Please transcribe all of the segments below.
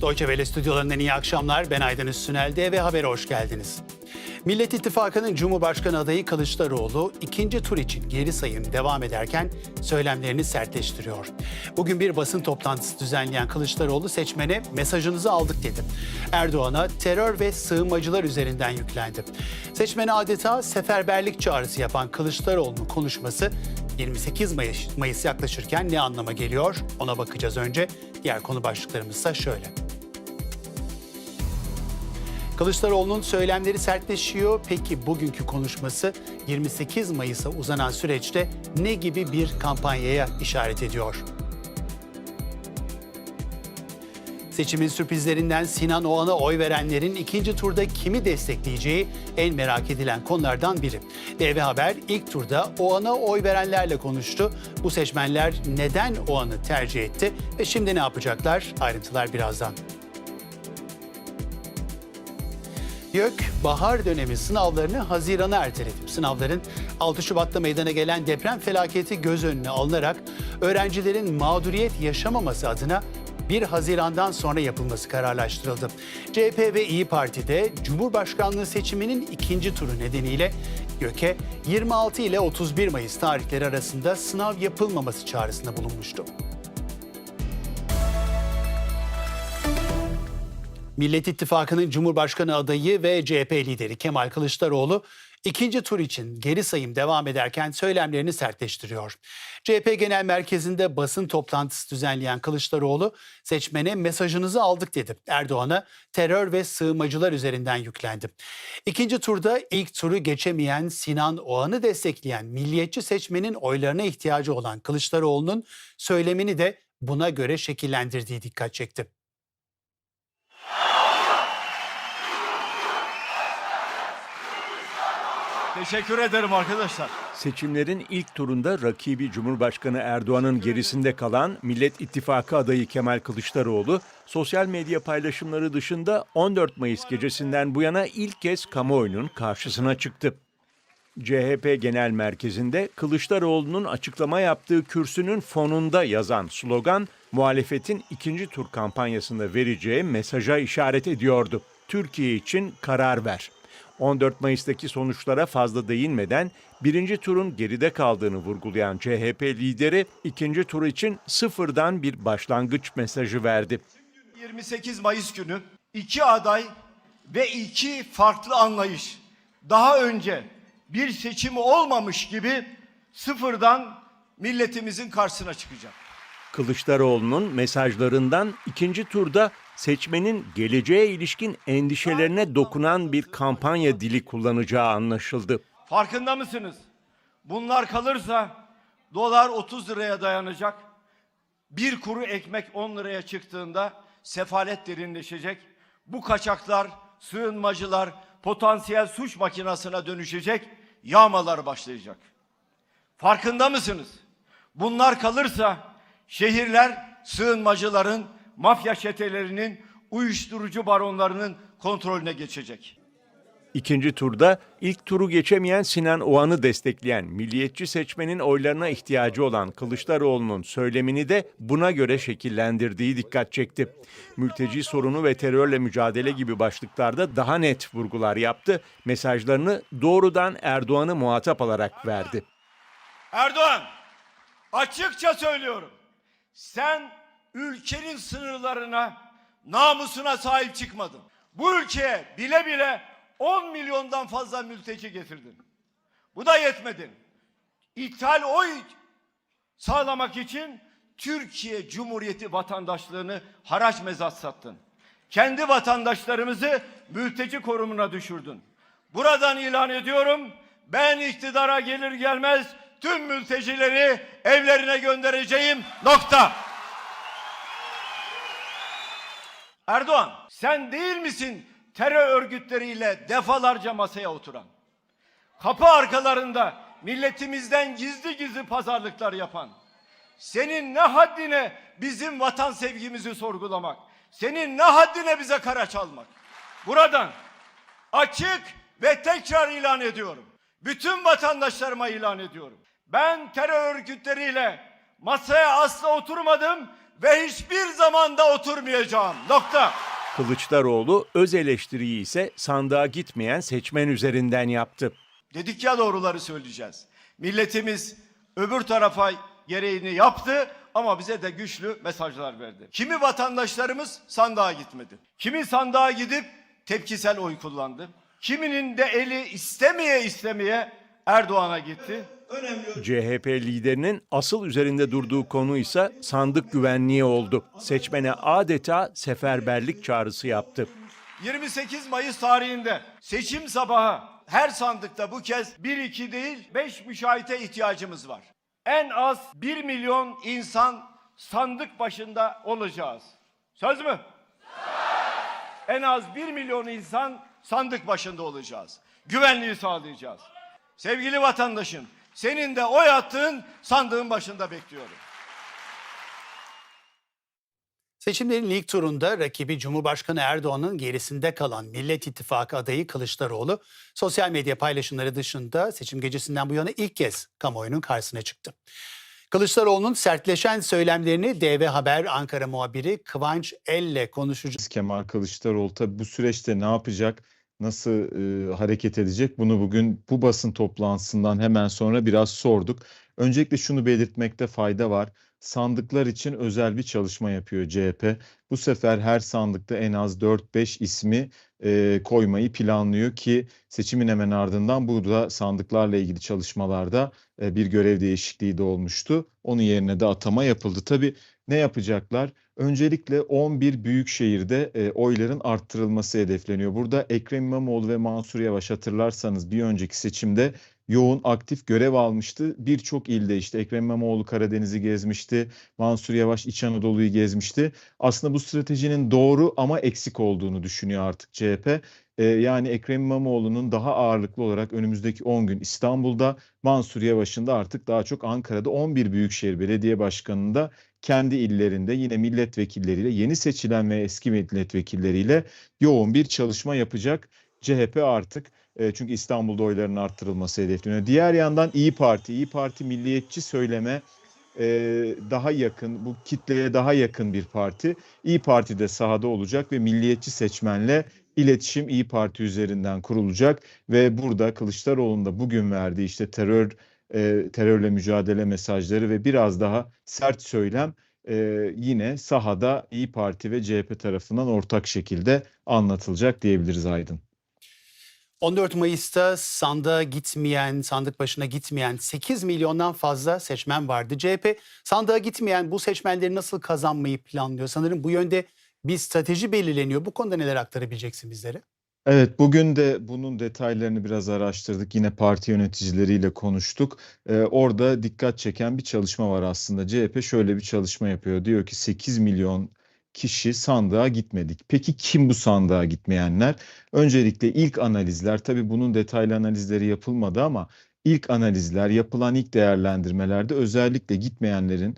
Deutsche Welle stüdyolarından iyi akşamlar. Ben Aydın Üstünel'de ve habere hoş geldiniz. Millet İttifakı'nın Cumhurbaşkanı adayı Kılıçdaroğlu ikinci tur için geri sayım devam ederken söylemlerini sertleştiriyor. Bugün bir basın toplantısı düzenleyen Kılıçdaroğlu seçmene mesajınızı aldık dedi. Erdoğan'a terör ve sığınmacılar üzerinden yüklendi. Seçmene adeta seferberlik çağrısı yapan Kılıçdaroğlu'nun konuşması 28 Mayıs, Mayıs yaklaşırken ne anlama geliyor ona bakacağız önce. Diğer konu başlıklarımızsa şöyle. Kılıçdaroğlu'nun söylemleri sertleşiyor. Peki bugünkü konuşması 28 Mayıs'a uzanan süreçte ne gibi bir kampanyaya işaret ediyor? Seçimin sürprizlerinden Sinan Oğan'a oy verenlerin ikinci turda kimi destekleyeceği en merak edilen konulardan biri. DV Haber ilk turda Oğan'a oy verenlerle konuştu. Bu seçmenler neden Oğan'ı tercih etti ve şimdi ne yapacaklar? Ayrıntılar birazdan. YÖK, bahar dönemi sınavlarını Haziran'a erteledi. Sınavların 6 Şubat'ta meydana gelen deprem felaketi göz önüne alınarak öğrencilerin mağduriyet yaşamaması adına 1 Haziran'dan sonra yapılması kararlaştırıldı. CHP ve İyi Parti de Cumhurbaşkanlığı seçiminin ikinci turu nedeniyle YÖK'e 26 ile 31 Mayıs tarihleri arasında sınav yapılmaması çağrısında bulunmuştu. Millet İttifakı'nın Cumhurbaşkanı adayı ve CHP lideri Kemal Kılıçdaroğlu ikinci tur için geri sayım devam ederken söylemlerini sertleştiriyor. CHP Genel Merkezi'nde basın toplantısı düzenleyen Kılıçdaroğlu seçmene mesajınızı aldık dedi. Erdoğan'a terör ve sığınmacılar üzerinden yüklendi. İkinci turda ilk turu geçemeyen Sinan Oğan'ı destekleyen milliyetçi seçmenin oylarına ihtiyacı olan Kılıçdaroğlu'nun söylemini de buna göre şekillendirdiği dikkat çekti. Teşekkür ederim arkadaşlar. Seçimlerin ilk turunda rakibi Cumhurbaşkanı Erdoğan'ın gerisinde kalan Millet İttifakı adayı Kemal Kılıçdaroğlu, sosyal medya paylaşımları dışında 14 Mayıs gecesinden bu yana ilk kez kamuoyunun karşısına çıktı. CHP Genel Merkezi'nde Kılıçdaroğlu'nun açıklama yaptığı kürsünün fonunda yazan slogan, muhalefetin ikinci tur kampanyasında vereceği mesaja işaret ediyordu. Türkiye için karar ver. 14 Mayıs'taki sonuçlara fazla değinmeden birinci turun geride kaldığını vurgulayan CHP lideri ikinci tur için sıfırdan bir başlangıç mesajı verdi. 28 Mayıs günü iki aday ve iki farklı anlayış daha önce bir seçim olmamış gibi sıfırdan milletimizin karşısına çıkacak. Kılıçdaroğlu'nun mesajlarından ikinci turda seçmenin geleceğe ilişkin endişelerine dokunan bir kampanya dili kullanacağı anlaşıldı. Farkında mısınız? Bunlar kalırsa dolar 30 liraya dayanacak. Bir kuru ekmek 10 liraya çıktığında sefalet derinleşecek. Bu kaçaklar, sığınmacılar potansiyel suç makinasına dönüşecek. Yağmalar başlayacak. Farkında mısınız? Bunlar kalırsa şehirler sığınmacıların, mafya çetelerinin, uyuşturucu baronlarının kontrolüne geçecek. İkinci turda ilk turu geçemeyen Sinan Oğan'ı destekleyen milliyetçi seçmenin oylarına ihtiyacı olan Kılıçdaroğlu'nun söylemini de buna göre şekillendirdiği dikkat çekti. Mülteci sorunu ve terörle mücadele gibi başlıklarda daha net vurgular yaptı. Mesajlarını doğrudan Erdoğan'ı muhatap alarak verdi. Erdoğan, açıkça söylüyorum. Sen ülkenin sınırlarına, namusuna sahip çıkmadın. Bu ülkeye bile bile 10 milyondan fazla mülteci getirdin. Bu da yetmedi. İthal oy sağlamak için Türkiye Cumhuriyeti vatandaşlığını haraç mezat sattın. Kendi vatandaşlarımızı mülteci korumuna düşürdün. Buradan ilan ediyorum. Ben iktidara gelir gelmez tüm mültecileri evlerine göndereceğim. Nokta. Erdoğan sen değil misin terör örgütleriyle defalarca masaya oturan? Kapı arkalarında milletimizden gizli gizli pazarlıklar yapan, senin ne haddine bizim vatan sevgimizi sorgulamak, senin ne haddine bize kara çalmak. Buradan açık ve tekrar ilan ediyorum. Bütün vatandaşlarıma ilan ediyorum. Ben terör örgütleriyle masaya asla oturmadım ve hiçbir zaman da oturmayacağım. Nokta. Kılıçdaroğlu öz eleştiriyi ise sandığa gitmeyen seçmen üzerinden yaptı. Dedik ya doğruları söyleyeceğiz. Milletimiz öbür tarafa gereğini yaptı ama bize de güçlü mesajlar verdi. Kimi vatandaşlarımız sandığa gitmedi. Kimi sandığa gidip tepkisel oy kullandı. Kiminin de eli istemeye istemeye Erdoğan'a gitti. CHP liderinin asıl üzerinde durduğu konu ise sandık güvenliği oldu. Seçmene adeta seferberlik çağrısı yaptı. 28 Mayıs tarihinde seçim sabahı her sandıkta bu kez 1-2 değil 5 müşahite ihtiyacımız var. En az 1 milyon insan sandık başında olacağız. Söz mü? En az 1 milyon insan sandık başında olacağız. Güvenliği sağlayacağız. Sevgili vatandaşım, senin de oy attığın sandığın başında bekliyorum. Seçimlerin ilk turunda rakibi Cumhurbaşkanı Erdoğan'ın gerisinde kalan Millet İttifakı adayı Kılıçdaroğlu sosyal medya paylaşımları dışında seçim gecesinden bu yana ilk kez kamuoyunun karşısına çıktı. Kılıçdaroğlu'nun sertleşen söylemlerini DV Haber Ankara muhabiri Kıvanç Elle konuşacağız. Kemal Kılıçdaroğlu tabii bu süreçte ne yapacak, nasıl e, hareket edecek bunu bugün bu basın toplantısından hemen sonra biraz sorduk. Öncelikle şunu belirtmekte fayda var. Sandıklar için özel bir çalışma yapıyor CHP. Bu sefer her sandıkta en az 4-5 ismi e, koymayı planlıyor ki seçimin hemen ardından burada sandıklarla ilgili çalışmalarda e, bir görev değişikliği de olmuştu. Onun yerine de atama yapıldı. Tabii ne yapacaklar? Öncelikle 11 büyük şehirde e, oyların arttırılması hedefleniyor. Burada Ekrem İmamoğlu ve Mansur Yavaş hatırlarsanız bir önceki seçimde yoğun aktif görev almıştı. Birçok ilde işte Ekrem İmamoğlu Karadeniz'i gezmişti, Mansur Yavaş İç Anadolu'yu gezmişti. Aslında bu stratejinin doğru ama eksik olduğunu düşünüyor artık CHP. Ee, yani Ekrem İmamoğlu'nun daha ağırlıklı olarak önümüzdeki 10 gün İstanbul'da, Mansur Yavaş'ın da artık daha çok Ankara'da 11 Büyükşehir Belediye Başkanı'nda kendi illerinde yine milletvekilleriyle, yeni seçilen ve eski milletvekilleriyle yoğun bir çalışma yapacak CHP artık. E, çünkü İstanbul'da oyların arttırılması hedefleniyor. Diğer yandan İyi Parti, İyi Parti milliyetçi söyleme e, daha yakın, bu kitleye daha yakın bir parti. İyi Parti de sahada olacak ve milliyetçi seçmenle iletişim İyi Parti üzerinden kurulacak ve burada Kılıçdaroğlu'nun da bugün verdiği işte terör e, terörle mücadele mesajları ve biraz daha sert söylem e, yine sahada İyi Parti ve CHP tarafından ortak şekilde anlatılacak diyebiliriz Aydın. 14 Mayıs'ta sandığa gitmeyen, sandık başına gitmeyen 8 milyondan fazla seçmen vardı. CHP sandığa gitmeyen bu seçmenleri nasıl kazanmayı planlıyor? Sanırım bu yönde bir strateji belirleniyor. Bu konuda neler aktarabileceksin bizlere? Evet, bugün de bunun detaylarını biraz araştırdık. Yine parti yöneticileriyle konuştuk. Ee, orada dikkat çeken bir çalışma var aslında. CHP şöyle bir çalışma yapıyor. Diyor ki 8 milyon kişi sandığa gitmedik. Peki kim bu sandığa gitmeyenler? Öncelikle ilk analizler, tabii bunun detaylı analizleri yapılmadı ama ilk analizler, yapılan ilk değerlendirmelerde özellikle gitmeyenlerin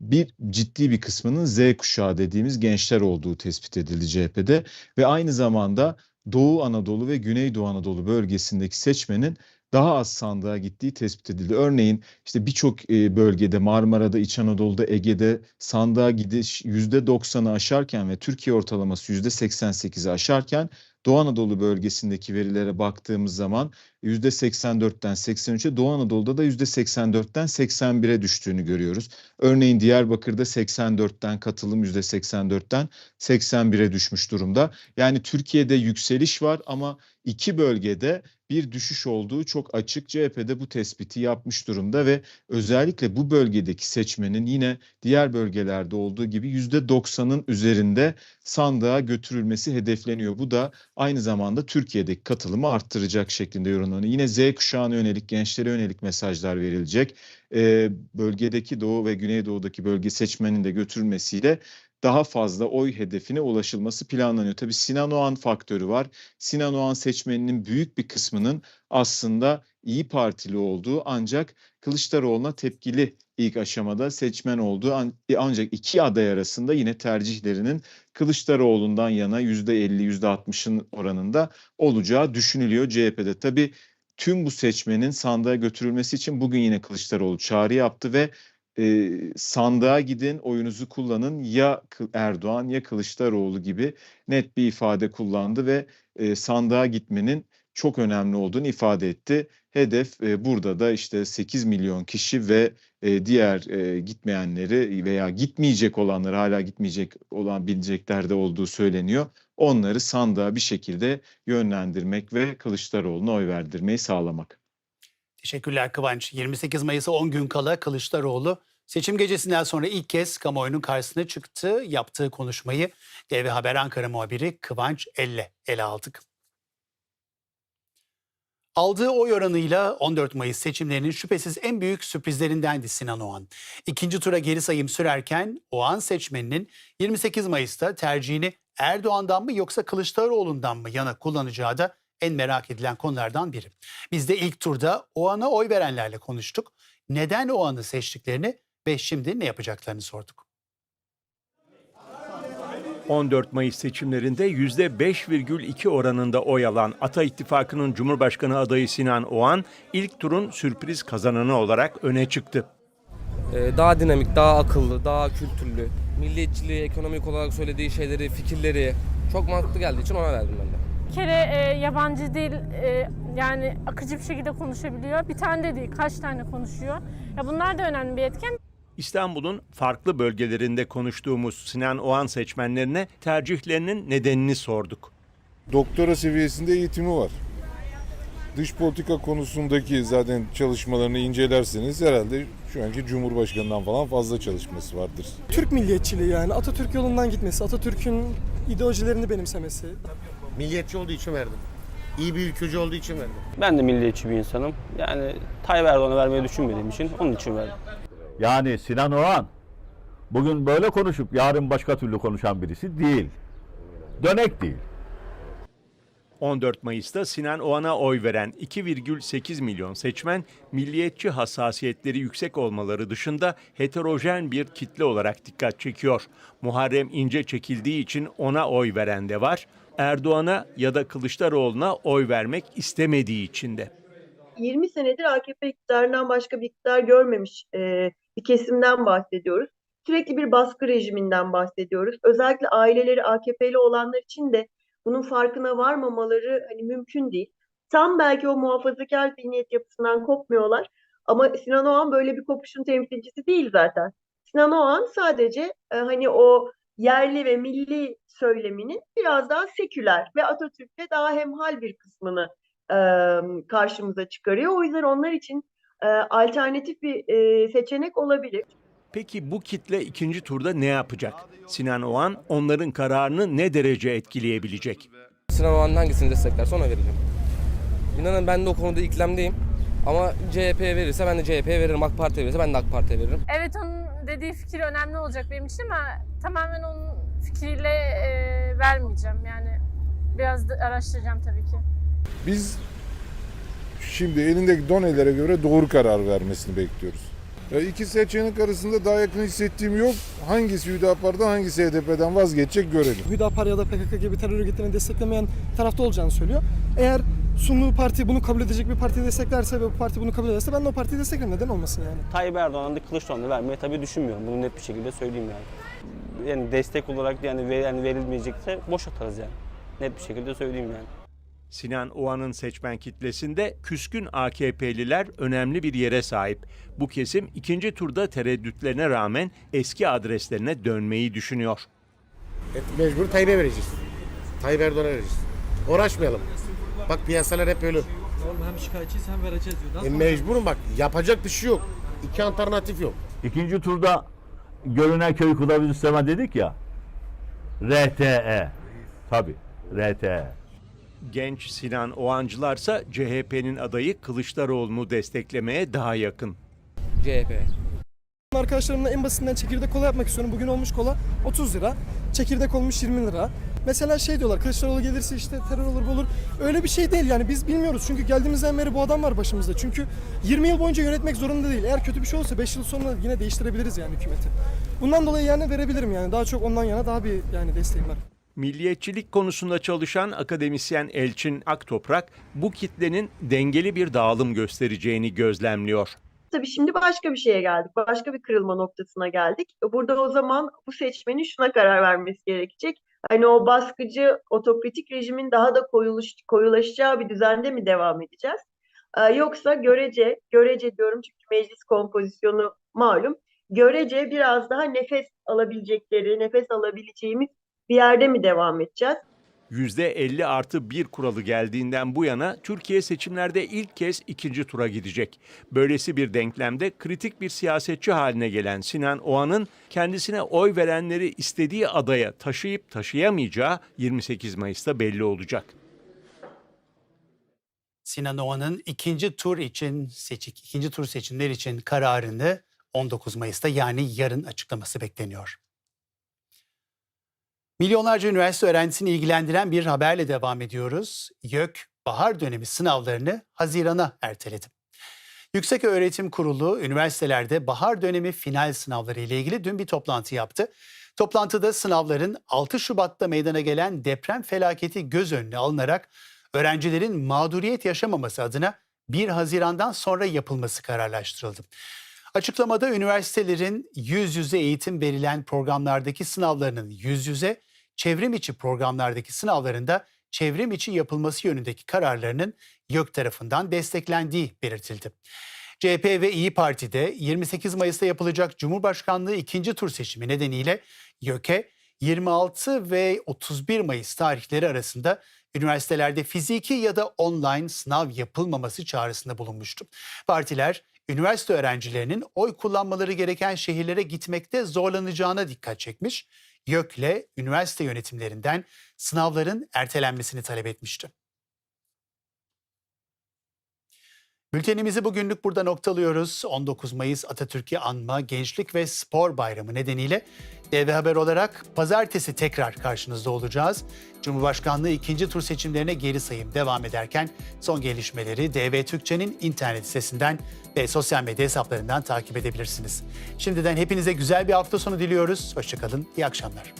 bir ciddi bir kısmının Z kuşağı dediğimiz gençler olduğu tespit edildi CHP'de ve aynı zamanda Doğu Anadolu ve Güneydoğu Anadolu bölgesindeki seçmenin daha az sandığa gittiği tespit edildi. Örneğin işte birçok e, bölgede Marmara'da, İç Anadolu'da, Ege'de sandığa gidiş %90'ı aşarken ve Türkiye ortalaması %88'i aşarken Doğu Anadolu bölgesindeki verilere baktığımız zaman %84'ten 83'e Doğu Anadolu'da da %84'ten 81'e düştüğünü görüyoruz. Örneğin Diyarbakır'da 84'ten katılım %84'ten 81'e düşmüş durumda. Yani Türkiye'de yükseliş var ama iki bölgede bir düşüş olduğu çok açık. CHP'de bu tespiti yapmış durumda ve özellikle bu bölgedeki seçmenin yine diğer bölgelerde olduğu gibi %90'ın üzerinde sandığa götürülmesi hedefleniyor. Bu da aynı zamanda Türkiye'deki katılımı arttıracak şeklinde yorumlanıyor. Yine Z kuşağına yönelik, gençlere yönelik mesajlar verilecek. Ee, bölgedeki Doğu ve Güneydoğu'daki bölge seçmenin de götürülmesiyle daha fazla oy hedefine ulaşılması planlanıyor. Tabii Sinan Oğan faktörü var. Sinan Oğan seçmeninin büyük bir kısmının aslında İyi Partili olduğu ancak Kılıçdaroğlu'na tepkili ilk aşamada seçmen olduğu an- ancak iki aday arasında yine tercihlerinin Kılıçdaroğlu'ndan yana %50 %60'ın oranında olacağı düşünülüyor CHP'de. Tabii tüm bu seçmenin sandığa götürülmesi için bugün yine Kılıçdaroğlu çağrı yaptı ve e, sandığa gidin, oyunuzu kullanın ya Erdoğan ya Kılıçdaroğlu gibi net bir ifade kullandı ve e, sandığa gitmenin çok önemli olduğunu ifade etti. Hedef e, burada da işte 8 milyon kişi ve e, diğer e, gitmeyenleri veya gitmeyecek olanları hala gitmeyecek olan bileceklerde olduğu söyleniyor. Onları sandığa bir şekilde yönlendirmek ve Kılıçdaroğlu'na oy verdirmeyi sağlamak. Teşekkürler Kıvanç. 28 Mayıs'a 10 gün kala Kılıçdaroğlu seçim gecesinden sonra ilk kez kamuoyunun karşısına çıktı. Yaptığı konuşmayı TV Haber Ankara muhabiri Kıvanç Elle ele aldık. Aldığı oy oranıyla 14 Mayıs seçimlerinin şüphesiz en büyük sürprizlerindendi Sinan Oğan. İkinci tura geri sayım sürerken Oğan seçmeninin 28 Mayıs'ta tercihini Erdoğan'dan mı yoksa Kılıçdaroğlu'ndan mı yana kullanacağı da en merak edilen konulardan biri. Biz de ilk turda Oğan'a oy verenlerle konuştuk. Neden Oğan'ı seçtiklerini ve şimdi ne yapacaklarını sorduk. 14 Mayıs seçimlerinde %5,2 oranında oy alan Ata İttifakı'nın Cumhurbaşkanı adayı Sinan Oğan ilk turun sürpriz kazananı olarak öne çıktı. Ee, daha dinamik, daha akıllı, daha kültürlü. Milliyetçiliği, ekonomik olarak söylediği şeyleri, fikirleri çok mantıklı geldiği için ona verdim ben de. Bir kere e, yabancı dil e, yani akıcı bir şekilde konuşabiliyor. Bir tane de değil, kaç tane konuşuyor. Ya bunlar da önemli bir etken. İstanbul'un farklı bölgelerinde konuştuğumuz Sinan Oğan seçmenlerine tercihlerinin nedenini sorduk. doktora seviyesinde eğitimi var. Dış politika konusundaki zaten çalışmalarını incelerseniz herhalde şu anki Cumhurbaşkanı'ndan falan fazla çalışması vardır. Türk milliyetçiliği yani Atatürk yolundan gitmesi, Atatürk'ün ideolojilerini benimsemesi. Milliyetçi olduğu için verdim. İyi bir ülkücü olduğu için verdim. Ben de milliyetçi bir insanım. Yani Tayyip Erdoğan'a vermeyi düşünmediğim için onun için verdim. Yani Sinan Oğan bugün böyle konuşup yarın başka türlü konuşan birisi değil. Dönek değil. 14 Mayıs'ta Sinan Oğan'a oy veren 2,8 milyon seçmen milliyetçi hassasiyetleri yüksek olmaları dışında heterojen bir kitle olarak dikkat çekiyor. Muharrem İnce çekildiği için ona oy veren de var. Erdoğan'a ya da Kılıçdaroğlu'na oy vermek istemediği için de. 20 senedir AKP iktidarından başka bir iktidar görmemiş e, bir kesimden bahsediyoruz. Sürekli bir baskı rejiminden bahsediyoruz. Özellikle aileleri AKP'li olanlar için de bunun farkına varmamaları hani mümkün değil. Tam belki o muhafazakar zihniyet yapısından kopmuyorlar. Ama Sinan Oğan böyle bir kopuşun temsilcisi değil zaten. Sinan Oğan sadece e, hani o yerli ve milli söyleminin biraz daha seküler ve Atatürk'le daha hemhal bir kısmını e, karşımıza çıkarıyor. O yüzden onlar için e, alternatif bir e, seçenek olabilir. Peki bu kitle ikinci turda ne yapacak? Sinan Oğan onların kararını ne derece etkileyebilecek? Sinan Oğan'ın hangisini desteklerse ona vereceğim. İnanın ben de o konuda iklemdeyim. Ama CHP'ye verirse ben de CHP'ye veririm, AK Parti'ye verirse ben de AK Parti'ye veririm. Evet onun dediği fikir önemli olacak benim için ama tamamen onun fikriyle e, vermeyeceğim. Yani biraz da araştıracağım tabii ki. Biz şimdi elindeki donelere göre doğru karar vermesini bekliyoruz. Ya iki seçenek arasında daha yakın hissettiğim yok. Hangisi Hüdapar'dan hangisi HDP'den vazgeçecek görelim. Hüdapar ya da PKK gibi terör örgütlerini desteklemeyen tarafta olacağını söylüyor. Eğer sunduğu parti bunu kabul edecek bir partiyi desteklerse ve bu parti bunu kabul ederse ben de o partiyi desteklerim. Neden olmasın yani? Tayyip Erdoğan'a da Kılıçdaroğlu'na vermeyi tabii düşünmüyorum. Bunu net bir şekilde söyleyeyim yani. Yani destek olarak yani, ver, yani verilmeyecekse boş atarız yani. Net bir şekilde söyleyeyim yani. Sinan Oğan'ın seçmen kitlesinde küskün AKP'liler önemli bir yere sahip. Bu kesim ikinci turda tereddütlerine rağmen eski adreslerine dönmeyi düşünüyor. E, mecbur Tayyip'e vereceğiz. Tayyip Erdoğan'a vereceğiz. Uğraşmayalım. Bak piyasalar hep öyle. Hem şikayetçiyiz hem vereceğiz diyor. E, mecburum bak. Yapacak bir şey yok. İki alternatif yok. İkinci turda Gölüne Köy Kılavuz İsteme dedik ya. RTE. Tabii RTE. Genç Sinan Oğancılarsa CHP'nin adayı Kılıçdaroğlu'nu desteklemeye daha yakın. CHP. Arkadaşlarımla en basitinden çekirdek kola yapmak istiyorum. Bugün olmuş kola 30 lira. Çekirdek olmuş 20 lira. Mesela şey diyorlar Kılıçdaroğlu gelirse işte terör olur bu olur. Öyle bir şey değil yani biz bilmiyoruz. Çünkü geldiğimizden beri bu adam var başımızda. Çünkü 20 yıl boyunca yönetmek zorunda değil. Eğer kötü bir şey olsa 5 yıl sonra yine değiştirebiliriz yani hükümeti. Bundan dolayı yani verebilirim yani. Daha çok ondan yana daha bir yani desteğim var. Milliyetçilik konusunda çalışan akademisyen Elçin Aktoprak bu kitlenin dengeli bir dağılım göstereceğini gözlemliyor. Tabii şimdi başka bir şeye geldik. Başka bir kırılma noktasına geldik. Burada o zaman bu seçmenin şuna karar vermesi gerekecek. Hani o baskıcı otokratik rejimin daha da koyuluş, koyulaşacağı bir düzende mi devam edeceğiz? Ee, yoksa görece, görece diyorum çünkü meclis kompozisyonu malum. Görece biraz daha nefes alabilecekleri, nefes alabileceğimiz bir yerde mi devam edeceğiz? %50 artı 1 kuralı geldiğinden bu yana Türkiye seçimlerde ilk kez ikinci tura gidecek. Böylesi bir denklemde kritik bir siyasetçi haline gelen Sinan Oğan'ın kendisine oy verenleri istediği adaya taşıyıp taşıyamayacağı 28 Mayıs'ta belli olacak. Sinan Oğan'ın ikinci tur için seçik, ikinci tur seçimler için kararını 19 Mayıs'ta yani yarın açıklaması bekleniyor. Milyonlarca üniversite öğrencisini ilgilendiren bir haberle devam ediyoruz. YÖK bahar dönemi sınavlarını Haziran'a erteledi. Yüksek Öğretim Kurulu üniversitelerde bahar dönemi final sınavları ile ilgili dün bir toplantı yaptı. Toplantıda sınavların 6 Şubat'ta meydana gelen deprem felaketi göz önüne alınarak öğrencilerin mağduriyet yaşamaması adına 1 Haziran'dan sonra yapılması kararlaştırıldı. Açıklamada üniversitelerin yüz yüze eğitim verilen programlardaki sınavlarının yüz yüze, çevrim içi programlardaki sınavlarında çevrim içi yapılması yönündeki kararlarının YÖK tarafından desteklendiği belirtildi. CHP ve İyi Parti'de 28 Mayıs'ta yapılacak Cumhurbaşkanlığı ikinci tur seçimi nedeniyle YÖK'e 26 ve 31 Mayıs tarihleri arasında üniversitelerde fiziki ya da online sınav yapılmaması çağrısında bulunmuştu. Partiler üniversite öğrencilerinin oy kullanmaları gereken şehirlere gitmekte zorlanacağına dikkat çekmiş. YÖK'le üniversite yönetimlerinden sınavların ertelenmesini talep etmişti. Bültenimizi bugünlük burada noktalıyoruz. 19 Mayıs Atatürk'ü anma Gençlik ve Spor Bayramı nedeniyle DV Haber olarak pazartesi tekrar karşınızda olacağız. Cumhurbaşkanlığı ikinci tur seçimlerine geri sayım devam ederken son gelişmeleri DV Türkçe'nin internet sitesinden ve sosyal medya hesaplarından takip edebilirsiniz. Şimdiden hepinize güzel bir hafta sonu diliyoruz. Hoşçakalın, iyi akşamlar.